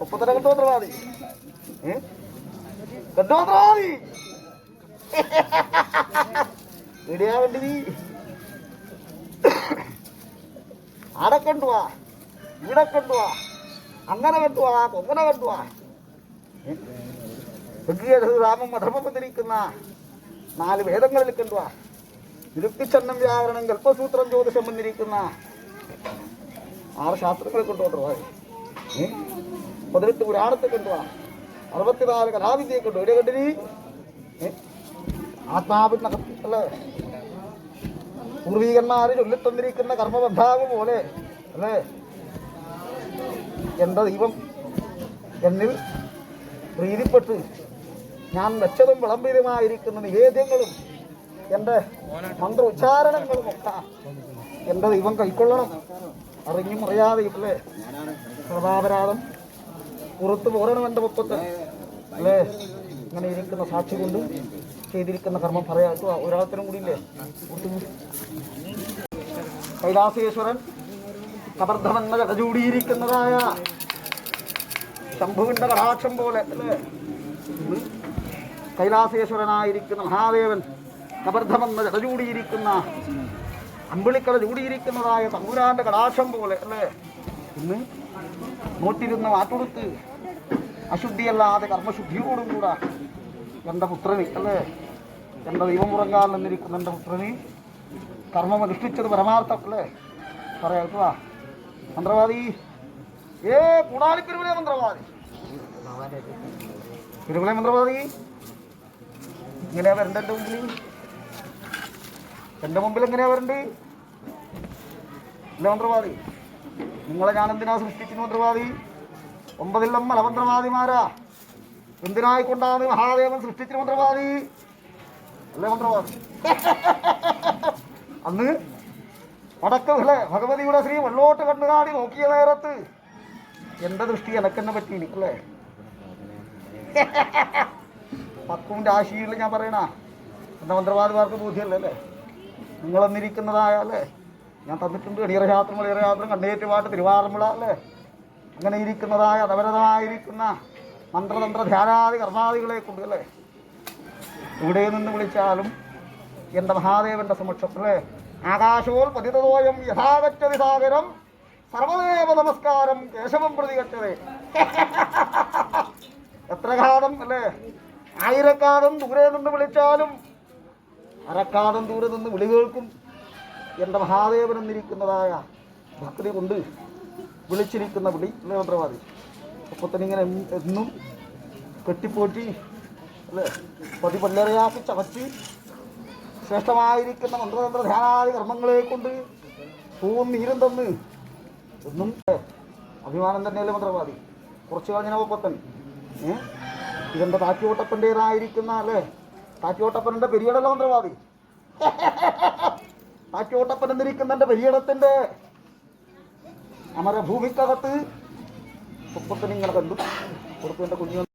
മുപ്പത്തര കണ്ടുമന്ത്രവാദി ഏ കണ്ടുമന്ത്രവാദി ഇടിയാ വേണ്ടി നീ. ആടെ കണ്ടുവാ ഇവിടെ കണ്ടുവാ അങ്ങനെ കണ്ടുവാ കൊങ്ങനെ കണ്ടുവാ രാമം അധർമ്മം വന്നിരിക്കുന്ന നാല് വേദങ്ങളിൽ കണ്ടുവാ നിരുക്തിച്ചന്നം വ്യാകരണം ഗൽപ്പസൂത്രം ജ്യോതിഷം വന്നിരിക്കുന്ന ആറ് ശാസ്ത്രങ്ങളെ കൊണ്ടുപോകാ പതിനെട്ട് പുരാണത്തെ കൊണ്ടുപോവാ അറുപത്തിനാല് കലാവിദ്യയെ കൊണ്ടു. എവിടെ കണ്ടിനി ആത്മാവിനകത്ത് അല്ലേ പൂർവീകന്മാര് ചൊല്ലിത്തന്നിരിക്കുന്ന കർമ്മബന്ധാവ് പോലെ അല്ലേ? എന്റെ ദൈവം എന്നിൽ പ്രീതിപ്പെട്ട് ഞാൻ വെച്ചതും വിളംബിതുമായിരിക്കുന്ന നിവേദ്യങ്ങളും എന്റെ മന്ത്ര ഉച്ചാരണങ്ങളും ഒക്കെ എന്റെ ദൈവം കൈക്കൊള്ളണം. അറിഞ്ഞും അറിയാതെ ഇല്ലേ പ്രതാപരാധം പുറത്ത് പോരണം എന്റെ മുപ്പത്ത് അല്ലേ? ഇങ്ങനെ ഇരിക്കുന്ന സാക്ഷി കൊണ്ട് ചെയ്തിരിക്കുന്ന കർമ്മം പറയാ ഒരാളത്തിനും കൂടി ഇല്ലേ? കൈലാസേശ്വരൻ കബർദ്ധമെന്ന കടചൂടിയിരിക്കുന്നതായ ശംഭുവിന്റെ കടാക്ഷം പോലെ അല്ലേ. കൈലാസേശ്വരനായിരിക്കുന്ന മഹാദേവൻ കബർദ്ധമെന്ന കടചൂടിയിരിക്കുന്ന അമ്പിളിക്കട ചൂടിയിരിക്കുന്നതായ തമ്പുരാന്റെ കടാക്ഷം പോലെ അല്ലേ? ഇന്ന് നോട്ടിരുന്ന മാറ്റുകൊടുത്ത് അശുദ്ധിയല്ലാതെ കർമ്മശുദ്ധിയോടും കൂടെ എന്റെ പുത്രന് അല്ലേ? എന്റെ ദൈവം ഉറങ്ങാൻ നിന്നിരിക്കുന്ന എന്റെ പുത്രന് കർമ്മം അനുഷ്ഠിച്ചത് പരമാർത്ഥം അല്ലേ? പറയാ മന്ത്രവാദി. ഏ കൂടാളി പെരുവിളെ മന്ത്രവാദി. പെരുവിളെ മന്ത്രവാദി. ഇങ്ങനെയാ വരണ്ട എന്റെ മുമ്പിൽ എന്റെ മുമ്പിൽ എങ്ങനെയാ വരണ്ട്? ഇല്ല മന്ത്രവാദി. നിങ്ങളെ ഞാൻ എന്തിനാ സൃഷ്ടിച്ചു മന്ത്രവാദി? ഒമ്പതില്ലം മലമന്ത്രവാദിമാരാ എന്തിനായിക്കൊണ്ടാണ് മഹാദേവൻ സൃഷ്ടിച്ച മന്ത്രവാദി? അല്ലേ മന്ത്രവാദി? അന്ന് വടക്കല്ലേ ഭഗവതിയുടെ ശ്രീ വെള്ളോട്ട് കണ്ണുകാടി നോക്കിയ നേരത്ത് എന്റെ ദൃഷ്ടി എനക്കെന്നെ പറ്റി അല്ലേ? പക്കും രാശിയിൽ ഞാൻ പറയണ എന്റെ മന്ത്രവാദിമാർക്ക് ബോധ്യമല്ലേ എന്നിരിക്കുന്നതായ അല്ലേ? ഞാൻ തന്നിട്ടുണ്ട് എടിയറശാസ്ത്രം എളിയറശാസ്ത്രം കണ്ണേറ്റുപാട്ട് തിരുവാറന്മുള അല്ലേ? അങ്ങനെ ഇരിക്കുന്നതായ അതവരതായിരിക്കുന്ന മന്ത്രതന്ത്ര ധ്യാനാദി കർമാദികളെ കൊണ്ട് അല്ലേ? ഇവിടെ നിന്ന് വിളിച്ചാലും എന്റെ മഹാദേവന്റെ സമക്ഷത്തിലെ ആകാശോൽ പതിതോയം യഥാഗച്ചതി സാഗരം സർവദേവ നമസ്കാരം കേശവം പ്രതി പ്രതികച്ചതേ എത്ര കാലം അല്ലേ? ആയിരക്കാലം ദൂരെ നിന്ന് വിളിച്ചാലും അരക്കാലം ദൂരെ നിന്ന് വിളി കേൾക്കും. എന്റെ മഹാദേവൻ എന്നിരിക്കുന്നതായ ഭക്തി കൊണ്ട് വിളിച്ചിരിക്കുന്ന വിളി മന്ത്രവാദി അപ്പോൾ തന്നെ ഇങ്ങനെ എന്നും- കെട്ടിപ്പോറ്റി അല്ലേ? പതിപല്ലറയാക്കി ചവച്ച് ശ്രേഷ്ഠമായിരിക്കുന്ന മന്ത്രതന്ത്ര ധ്യാനാദി കർമ്മങ്ങളെ കൊണ്ട് നീരും തന്ന് എന്നും അഭിമാനം തന്നെയല്ലേ മന്ത്രവാദി? കുറച്ച് കഴിഞ്ഞ ഏഹ് ഇതെന്റെ താറ്റിയോട്ടപ്പന്റെതായിരിക്കുന്ന അല്ലേ? താറ്റിയോട്ടപ്പന്റെ പെരിയടല്ലോ മന്ത്രവാദി? താറ്റിയോട്ടപ്പൻ എന്നിരിക്കുന്ന എന്റെ പെരിയടത്തിന്റെ അമരഭൂമിക്കകത്ത്. ഒപ്പത്തൻ ഇങ്ങനെ കണ്ടു. പുറത്ത് എന്റെ കുഞ്ഞു